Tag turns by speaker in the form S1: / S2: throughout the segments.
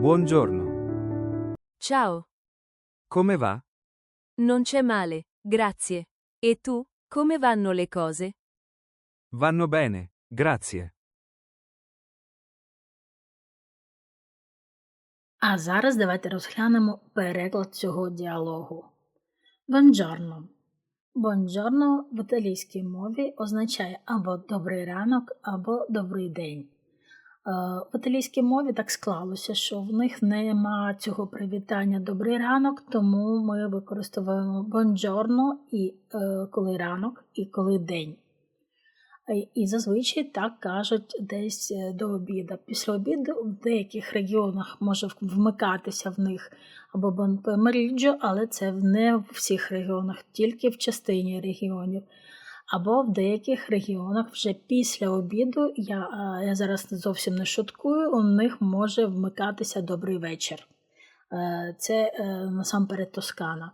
S1: Buongiorno.
S2: Ciao,
S1: Come va?
S2: non c'è male, grazie. E tu, come vanno le cose?
S1: Vanno bene, grazie.
S3: А зараз давайте розглянемо переклад цього діалогу. Бонджорно. Бонджорно в італійській мові означає або добрий ранок, або добрий день. Е, В італійській мові так склалося, що в них нема цього привітання добрий ранок, тому ми використовуємо бонджорно і е, коли ранок, і коли день. Е, І зазвичай так кажуть десь до обіду. Після обіду в деяких регіонах може вмикатися в них або бон померіджо, але це не в всіх регіонах, тільки в частині регіонів. Або в деяких регіонах вже після обіду, я, я зараз зовсім не шуткую, у них може вмикатися добрий вечір. Е, Це е, насамперед Тоскана.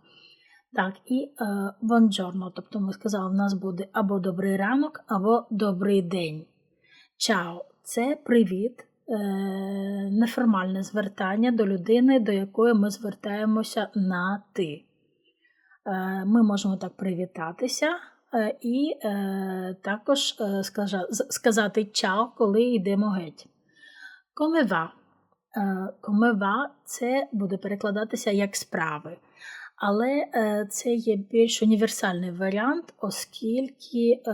S3: Так, і е, бонджорно, тобто ми сказали, в нас буде або добрий ранок, або добрий день. Чао це привіт, неформальне звертання до людини, до якої ми звертаємося на ти. Ми можемо так привітатися і е, також е, сказати чао, коли йдемо геть. Комева. Комева це буде перекладатися як справи. Але е, це є більш універсальний варіант, оскільки е,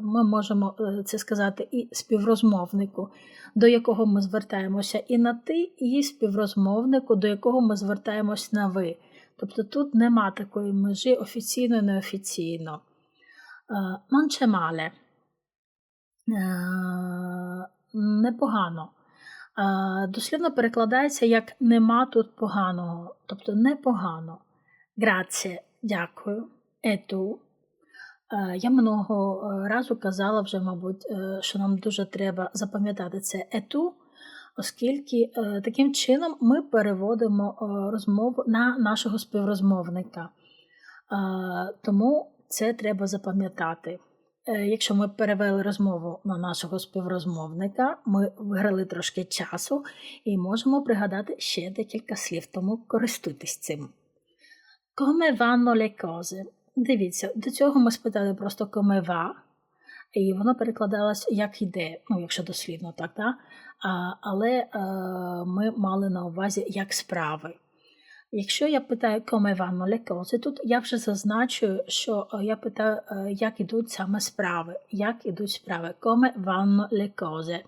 S3: ми можемо е, це сказати і співрозмовнику, до якого ми звертаємося і на ти, і співрозмовнику, до якого ми звертаємось на ви. Тобто тут нема такої межі офіційно неофіційно. Е, male. Е, Непогано. Е, Дослівно перекладається як нема тут поганого, тобто непогано. Граціє, дякую. Ету. Я минулого е, разу казала вже, мабуть, що нам дуже треба запам'ятати це ету, оскільки е, таким чином ми переводимо е, розмову на нашого співрозмовника. Е, Тому це треба запам'ятати. Якщо ми перевели розмову на нашого співрозмовника, ми виграли трошки часу і можемо пригадати ще декілька слів, тому користуйтесь цим. Come vanno le cose? Дивіться, до цього ми спитали просто come va, і воно перекладалось як йде, ну, якщо дослівно так, да? а, але е, ми мали на увазі як справи. Якщо я питаю come vanno le тут я вже зазначую, що е, я питаю, е, як ідуть саме справи. Як ідуть справи? Come vanno le?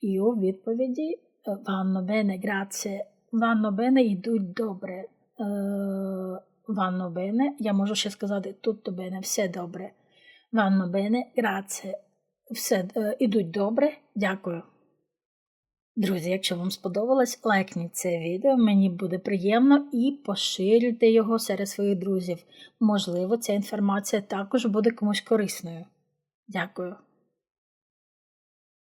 S3: І у відповіді vanno bene, grazie. Vanno bene йдуть добре. Vanno bene, я можу ще сказати tutto bene, все добре. Vanno bene, grazie. Все е, ідуть добре, дякую. Друзі, якщо вам сподобалось, лайкніть це відео, мені буде приємно і поширюйте його серед своїх друзів. Можливо, ця інформація також буде комусь корисною. Дякую.